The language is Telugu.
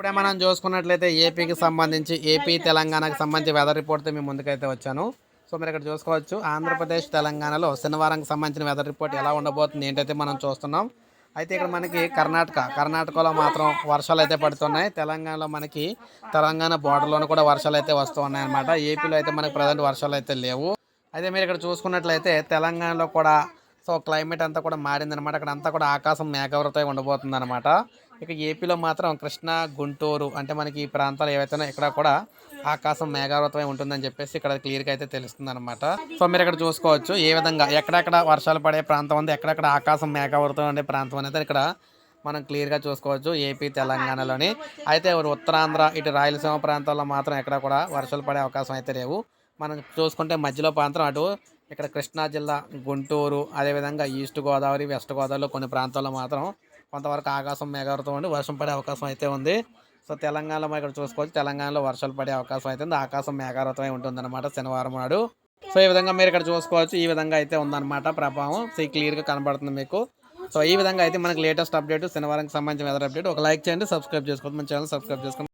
ఇప్పుడే మనం చూసుకున్నట్లయితే ఏపీకి సంబంధించి ఏపీ తెలంగాణకు సంబంధించి వెదర్ రిపోర్ట్తో మేము ముందుకైతే వచ్చాను. సో మీరు ఇక్కడ చూసుకోవచ్చు ఆంధ్రప్రదేశ్ తెలంగాణలో శనివారంకి సంబంధించిన వెదర్ రిపోర్ట్ ఎలా ఉండబోతుంది ఏంటైతే మనం చూస్తున్నాం. అయితే ఇక్కడ మనకి కర్ణాటక కర్ణాటకలో మాత్రం వర్షాలు అయితే పడుతున్నాయి. తెలంగాణలో మనకి తెలంగాణ బార్డర్లోనూ కూడా వర్షాలు అయితే వస్తూ ఉన్నాయన్నమాట ఏపీలో అయితే మనకి ప్రజెంట్ వర్షాలు అయితే లేవు. అయితే మీరు ఇక్కడ చూసుకున్నట్లయితే తెలంగాణలో కూడా సో క్లైమేట్ అంతా కూడా మారిందనమాట అక్కడ అంతా కూడా ఆకాశం మేఘావృతమై ఉండబోతుంది అనమాట ఇక ఏపీలో మాత్రం కృష్ణా గుంటూరు అంటే మనకి ఈ ప్రాంతాలు ఏవైతే ఇక్కడ కూడా ఆకాశం మేఘావృతమై ఉంటుందని చెప్పేసి ఇక్కడ క్లియర్గా అయితే తెలుస్తుంది అనమాట సో మీరు ఇక్కడ చూసుకోవచ్చు ఏ విధంగా ఎక్కడెక్కడ వర్షాలు పడే ప్రాంతం ఉంది ఎక్కడెక్కడ ఆకాశం మేఘావృతం ఉండే ప్రాంతం అనేది ఇక్కడ మనం క్లియర్గా చూసుకోవచ్చు ఏపీ తెలంగాణలోని. అయితే ఉత్తరాంధ్ర ఇటు రాయలసీమ ప్రాంతాల్లో మాత్రం ఎక్కడ కూడా వర్షాలు పడే అవకాశం అయితే లేవు. మనం చూసుకుంటే మధ్యలో ప్రాంతం అటు ఇక్కడ కృష్ణా జిల్లా గుంటూరు అదేవిధంగా ఈస్ట్ గోదావరి వెస్ట్ గోదావరిలో కొన్ని ప్రాంతాల్లో మాత్రం కొంతవరకు ఆకాశం మేఘావృతం ఉండి వర్షం పడే అవకాశం అయితే ఉంది. సో తెలంగాణలో మనం ఇక్కడ చూసుకోవచ్చు. తెలంగాణలో వర్షాలు పడే అవకాశం అయితే ఉంది. ఆకాశం మేఘావృతమై ఉంటుందన్నమాట శనివారం నాడు. సో ఈ విధంగా మీరు ఇక్కడ చూసుకోవచ్చు. ఈ విధంగా అయితే ఉందన్నమాట ప్రభావం. సో క్లియర్గా కనబడుతుంది మీకు. సో ఈ విధంగా అయితే మనకి లేటెస్ట్ అప్డేట్ శనివారంకి సంబంధించిన వెదర్ అప్డేట్ ఒక లైక్ చేయండి సబ్స్క్రైబ్ చేసుకోండి మన ఛానల్ సబ్స్క్రైబ్ చేసుకోండి.